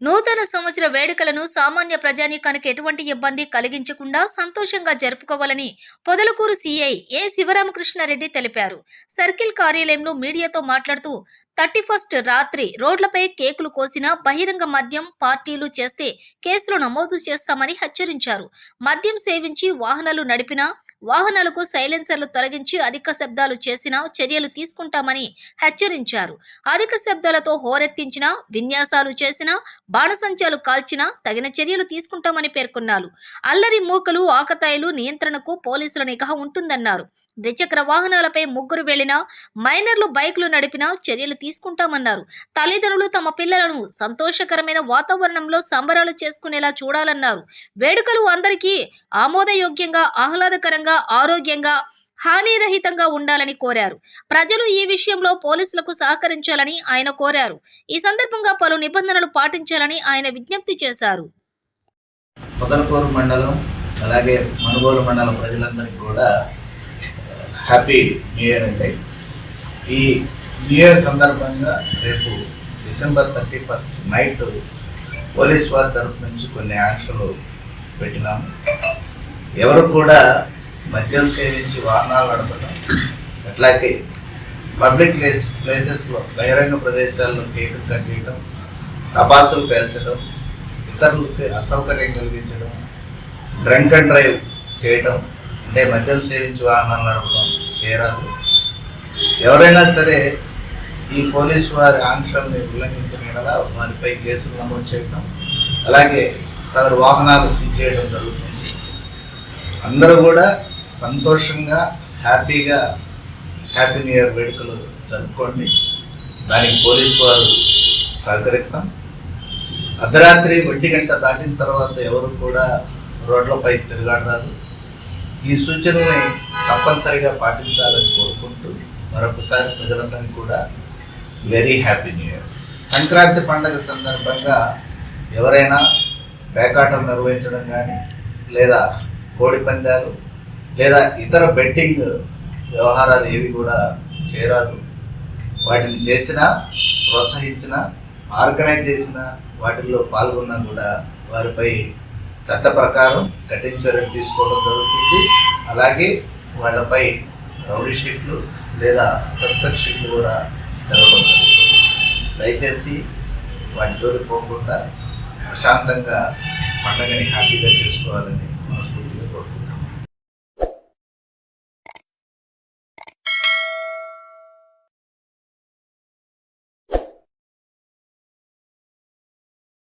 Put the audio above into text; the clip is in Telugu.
నూతన సంవత్సర వేడుకలను సామాన్య ప్రజానీకానికి ఎటువంటి ఇబ్బంది కలిగించకుండా సంతోషంగా జరుపుకోవాలని పొదలకూరు సీఐ ఏ శివరామకృష్ణారెడ్డి తెలిపారు. సర్కిల్ కార్యాలయంలో మీడియాతో మాట్లాడుతూ థర్టీ ఫస్ట్ రాత్రి రోడ్లపై కేకులు కోసినా బహిరంగ మద్యం పార్టీలు చేస్తే కేసులు నమోదు చేస్తామని హెచ్చరించారు. మద్యం సేవించి వాహనాలు నడిపినా వాహనాలకు సైలెన్సర్లు తొలగించి అధిక శబ్దాలు చేసినా చర్యలు తీసుకుంటామని హెచ్చరించారు. అధిక శబ్దాలతో హోరెత్తించినా విన్యాసాలు చేసినా బాణసంచాలు కాల్చినా తగిన చర్యలు తీసుకుంటామని పేర్కొన్నారు. అల్లరి మూకలు ఆకతాయిలు నియంత్రణకు పోలీసుల నిఘా ఉంటుందన్నారు. ద్విచక్ర వాహనాలపై ముగ్గురు వెళ్ళినా మైనర్లు బైకులు నడిపినా చర్యలు తీసుకుంటామన్నారు. తల్లిదండ్రులు తమ పిల్లలను సంతోషకరమైన వాతావరణంలో సంబరాలు చేసుకునేలా చూడాలన్నారు. వేడుకలు అందరికీ ఆమోదయోగ్యంగా ఆహ్లాదకరంగా ఆరోగ్యంగా హానిరహితంగా ఉండాలని కోరారు. ప్రజలు ఈ విషయంలో పోలీసులకు సహకరించాలని ఆయన కోరారు. ఈ సందర్భంగా పలు నిబంధనలు పాటించాలని ఆయన విజ్ఞప్తి చేశారు. మండలం అలాగే మనుగోలు మండలం ప్రజలందరికీ కూడా హ్యాపీ న్యూ ఇయర్ అండి. ఈ న్యూ ఇయర్ సందర్భంగా రేపు December thirty first night police వారి తరపు నుంచి కొన్ని ఆంక్షలు పెట్టినాము. ఎవరు కూడా మద్యం సేవించి వాహనాలు నడపడం అట్లాగే పబ్లిక్ ప్లేస్ ప్లేసెస్లో బహిరంగ ప్రదేశాల్లో కేకులు కట్ చేయడం టపాసులు పేల్చడం ఇతరులకి అసౌకర్యం కలిగించడం డ్రంక్ అండ్ డ్రైవ్ చేయటం అంటే మద్యం సేవించి వాహనాలు నడపడం చేయరాదు ఎవరైనా సరే ఈ పోలీసు వారి ఆంక్షల్ని ఉల్లంఘించిన యెడల వారిపై కేసులు నమోదు చేయటం అలాగే సదరు వాహనాలు సీజ్ చేయడం జరుగుతుంది. అందరూ కూడా సంతోషంగా హ్యాపీగా హ్యాపీ న్యూ ఇయర్ వేడుకలు జరుపుకోండి. దానికి పోలీసు వారు సహకరిస్తాం. అర్ధరాత్రి ఒంటి గంట దాటిన తర్వాత ఎవరు కూడా రోడ్లపై తిరగాడరాదు ఈ సూచనని తప్పనిసరిగా పాటించాలని కోరుకుంటూ మరొకసారి ప్రజలందరికీ కూడా very happy new year. Sankranti పండుగ సందర్భంగా ఎవరైనా పేకాటలు నిర్వహించడం కానీ లేదా కోడి పందాలు లేదా ఇతర బెట్టింగ్ వ్యవహారాలు ఏవి కూడా చేయరాదు. వాటిని చేసినా ప్రోత్సహించినా ఆర్గనైజ్ చేసిన వాటిల్లో పాల్గొన్నా కూడా వారిపై చట్ట ప్రకారం కఠిన చర్యలు తీసుకోవడం జరుగుతుంది. అలాగే వాళ్ళపై రౌడీ షీట్లు లేదా సస్పెక్ట్ షీట్లు కూడా తెరవడం జరుగుతుంది దయచేసి వాటి జోలికి పోకుండా ప్రశాంతంగా పండగని హ్యాపీగా చేసుకోవాలని మనస్ఫూర్తిగా